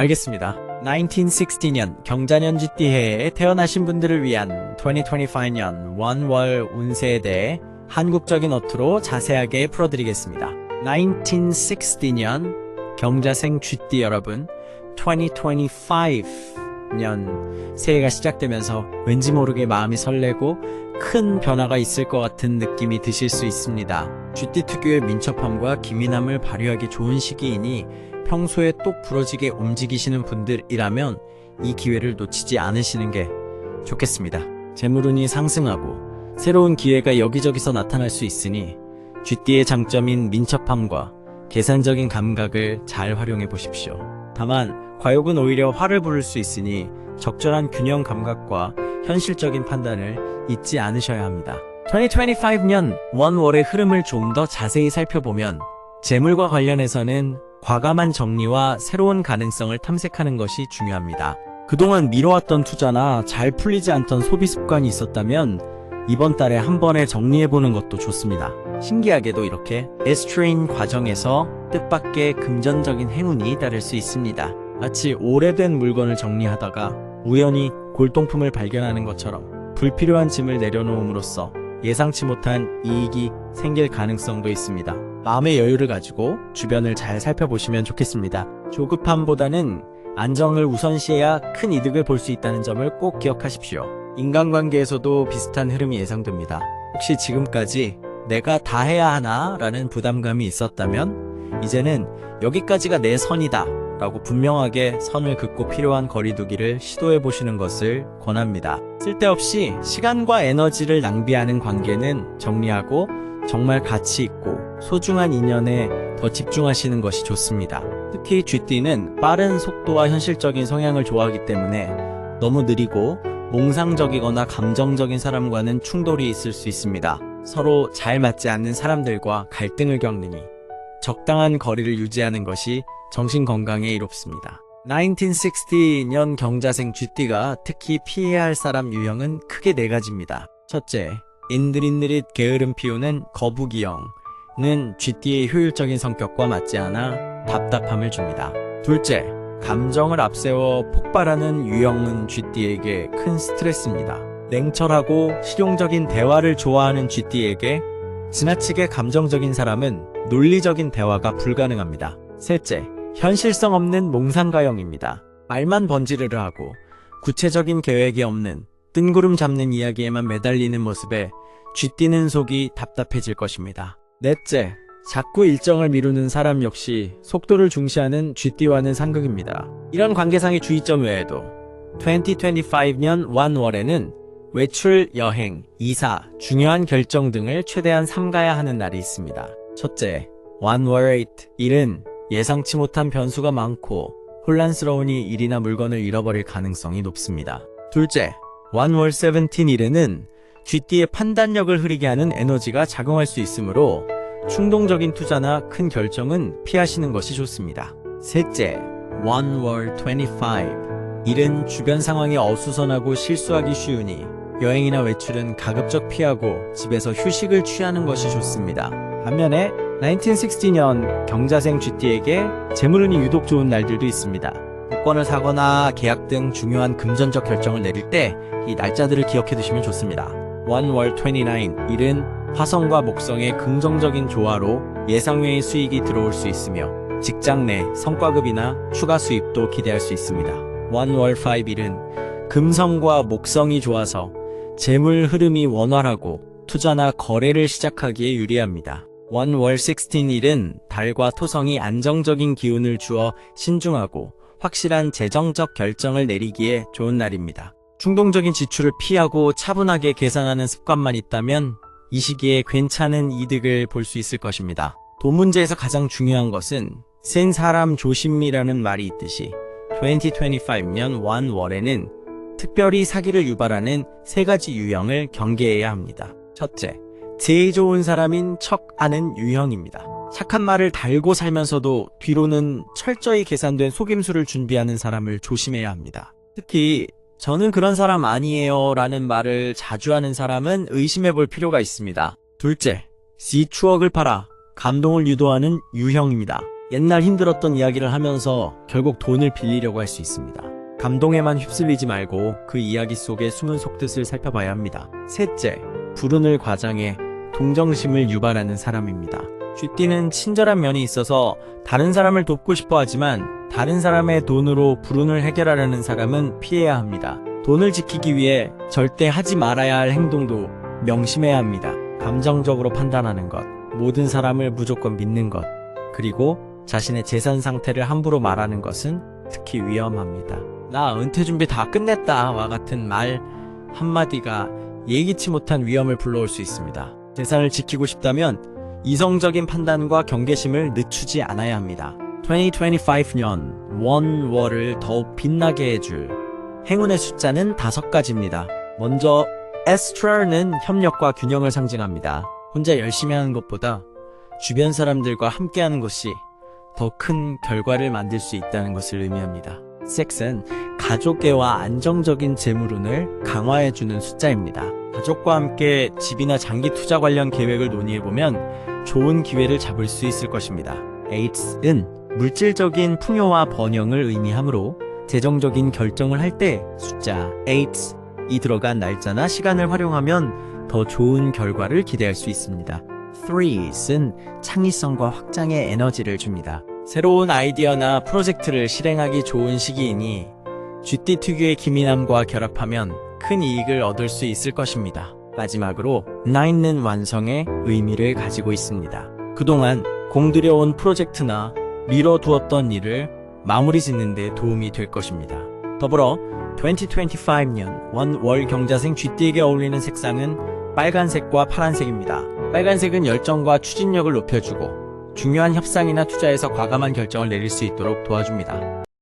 알겠습니다. 1960년 경자년 쥐띠해에 태어나신 분들을 위한 2025년 원월 운세에 대해 한국적인 어투로 자세하게 풀어드리겠습니다. 1960년 경자생 쥐띠 여러분, 2025년 새해가 시작되면서 왠지 모르게 마음이 설레고 큰 변화가 있을 것 같은 느낌이 드실 수 있습니다. 쥐띠 특유의 민첩함과 기민함을 발휘하기 좋은 시기이니 평소에 똑 부러지게 움직이시는 분들이라면 이 기회를 놓치지 않으시는 게 좋겠습니다. 재물운이 상승하고 새로운 기회가 여기저기서 나타날 수 있으니 쥐띠의 장점인 민첩함과 계산적인 감각을 잘 활용해 보십시오. 다만 과욕은 오히려 화를 부를 수 있으니 적절한 균형 감각과 현실적인 판단을 잊지 않으셔야 합니다. 2025년 원월의 흐름을 좀 더 자세히 살펴보면 재물과 관련해서는 과감한 정리와 새로운 가능성을 탐색하는 것이 중요합니다. 그동안 미뤄왔던 투자나 잘 풀리지 않던 소비 습관이 있었다면 이번 달에 한 번에 정리해보는 것도 좋습니다. 신기하게도 이렇게 에스트레인 과정에서 뜻밖의 금전적인 행운이 따를 수 있습니다. 마치 오래된 물건을 정리하다가 우연히 골동품을 발견하는 것처럼 불필요한 짐을 내려놓음으로써 예상치 못한 이익이 생길 가능성도 있습니다. 마음의 여유를 가지고 주변을 잘 살펴보시면 좋겠습니다. 조급함보다는 안정을 우선시해야 큰 이득을 볼 수 있다는 점을 꼭 기억하십시오. 인간관계에서도 비슷한 흐름이 예상됩니다. 혹시 지금까지 내가 다 해야 하나? 라는 부담감이 있었다면 이제는 여기까지가 내 선이다 라고 분명하게 선을 긋고 필요한 거리두기를 시도해 보시는 것을 권합니다. 쓸데없이 시간과 에너지를 낭비하는 관계는 정리하고 정말 가치 있고 소중한 인연에 더 집중하시는 것이 좋습니다. 특히 쥐띠는 빠른 속도와 현실적인 성향을 좋아하기 때문에 너무 느리고 몽상적이거나 감정적인 사람과는 충돌이 있을 수 있습니다. 서로 잘 맞지 않는 사람들과 갈등을 겪느니 적당한 거리를 유지하는 것이 정신 건강에 이롭습니다. 1960년 경자생 쥐띠가 특히 피해야 할 사람 유형은 크게 네 가지입니다. 첫째, 인드릿느릿 게으름 피우는 거북이형은 쥐띠의 효율적인 성격과 맞지 않아 답답함을 줍니다. 둘째, 감정을 앞세워 폭발하는 유형은 쥐띠에게 큰 스트레스입니다. 냉철하고 실용적인 대화를 좋아하는 쥐띠에게 지나치게 감정적인 사람은 논리적인 대화가 불가능합니다. 셋째, 현실성 없는 몽상가형입니다. 말만 번지르르 하고 구체적인 계획이 없는 뜬구름 잡는 이야기에만 매달리는 모습에 쥐띠는 속이 답답해질 것입니다. 넷째, 자꾸 일정을 미루는 사람 역시 속도를 중시하는 쥐띠와는 상극입니다. 이런 관계상의 주의점 외에도 2025년 1월에는 외출, 여행, 이사, 중요한 결정 등을 최대한 삼가야 하는 날이 있습니다. 첫째, 1월 8 일은 예상치 못한 변수가 많고 혼란스러우니 일이나 물건을 잃어버릴 가능성이 높습니다. 둘째, 1월 17 일에는 쥐띠의 판단력을 흐리게 하는 에너지가 작용할 수 있으므로 충동적인 투자나 큰 결정은 피하시는 것이 좋습니다. 셋째, 1월 25 일은 주변 상황이 어수선하고 실수하기 쉬우니 여행이나 외출은 가급적 피하고 집에서 휴식을 취하는 것이 좋습니다. 반면에 1960년 경자생 쥐띠에게 재물운이 유독 좋은 날들도 있습니다. 복권을 사거나 계약 등 중요한 금전적 결정을 내릴 때 이 날짜들을 기억해 두시면 좋습니다. 1월 29 일은 화성과 목성의 긍정적인 조화로 예상 외의 수익이 들어올 수 있으며 직장 내 성과급이나 추가 수입도 기대할 수 있습니다. 1월 5 일은 금성과 목성이 좋아서 재물 흐름이 원활하고 투자나 거래를 시작하기에 유리합니다. 1월 16 일은 달과 토성이 안정적인 기운을 주어 신중하고 확실한 재정적 결정을 내리기에 좋은 날입니다. 충동적인 지출을 피하고 차분하게 계산하는 습관만 있다면 이 시기에 괜찮은 이득을 볼 수 있을 것입니다. 돈 문제에서 가장 중요한 것은 센 사람 조심이라는 말이 있듯이 2025년 1월에는 특별히 사기를 유발하는 세 가지 유형을 경계해야 합니다. 첫째, 제일 좋은 사람인 척하는 유형입니다. 착한 말을 달고 살면서도 뒤로는 철저히 계산된 속임수를 준비하는 사람을 조심해야 합니다. 특히 저는 그런 사람 아니에요 라는 말을 자주 하는 사람은 의심해 볼 필요가 있습니다. 둘째, 시 추억을 팔아 감동을 유도하는 유형입니다. 옛날 힘들었던 이야기를 하면서 결국 돈을 빌리려고 할 수 있습니다. 감동에만 휩쓸리지 말고 그 이야기 속의 숨은 속뜻을 살펴봐야 합니다. 셋째, 불운을 과장해 동정심을 유발하는 사람입니다. 쥐띠는 친절한 면이 있어서 다른 사람을 돕고 싶어 하지만 다른 사람의 돈으로 불운을 해결하려는 사람은 피해야 합니다. 돈을 지키기 위해 절대 하지 말아야 할 행동도 명심해야 합니다. 감정적으로 판단하는 것, 모든 사람을 무조건 믿는 것, 그리고 자신의 재산 상태를 함부로 말하는 것은 특히 위험합니다. 나 은퇴 준비 다 끝냈다 와 같은 말 한마디가 예기치 못한 위험을 불러올 수 있습니다. 재산을 지키고 싶다면 이성적인 판단과 경계심을 늦추지 않아야 합니다. 2025년 원월을 더욱 빛나게 해줄 행운의 숫자는 다섯 가지입니다. 먼저 에스트라는 협력과 균형을 상징합니다. 혼자 열심히 하는 것보다 주변 사람들과 함께하는 것이 더 큰 결과를 만들 수 있다는 것을 의미합니다. 섹스는 가족계와 안정적인 재물운을 강화해주는 숫자입니다. 가족과 함께 집이나 장기 투자 관련 계획을 논의해보면 좋은 기회를 잡을 수 있을 것입니다. 에이츠는 물질적인 풍요와 번영을 의미하므로 재정적인 결정을 할 때 숫자 8이 들어간 날짜나 시간을 활용하면 더 좋은 결과를 기대할 수 있습니다. 3은 창의성과 확장의 에너지를 줍니다. 새로운 아이디어나 프로젝트를 실행하기 좋은 시기이니 쥐띠 특유의 기민함과 결합하면 큰 이익을 얻을 수 있을 것입니다. 마지막으로 9는 완성의 의미를 가지고 있습니다. 그동안 공들여온 프로젝트나 미뤄두었던 일을 마무리 짓는 데 도움이 될 것입니다. 더불어 2025년 원월 경자생 쥐띠에게 어울리는 색상은 빨간색과 파란색입니다. 빨간색은 열정과 추진력을 높여주고 중요한 협상이나 투자에서 과감한 결정을 내릴 수 있도록 도와줍니다.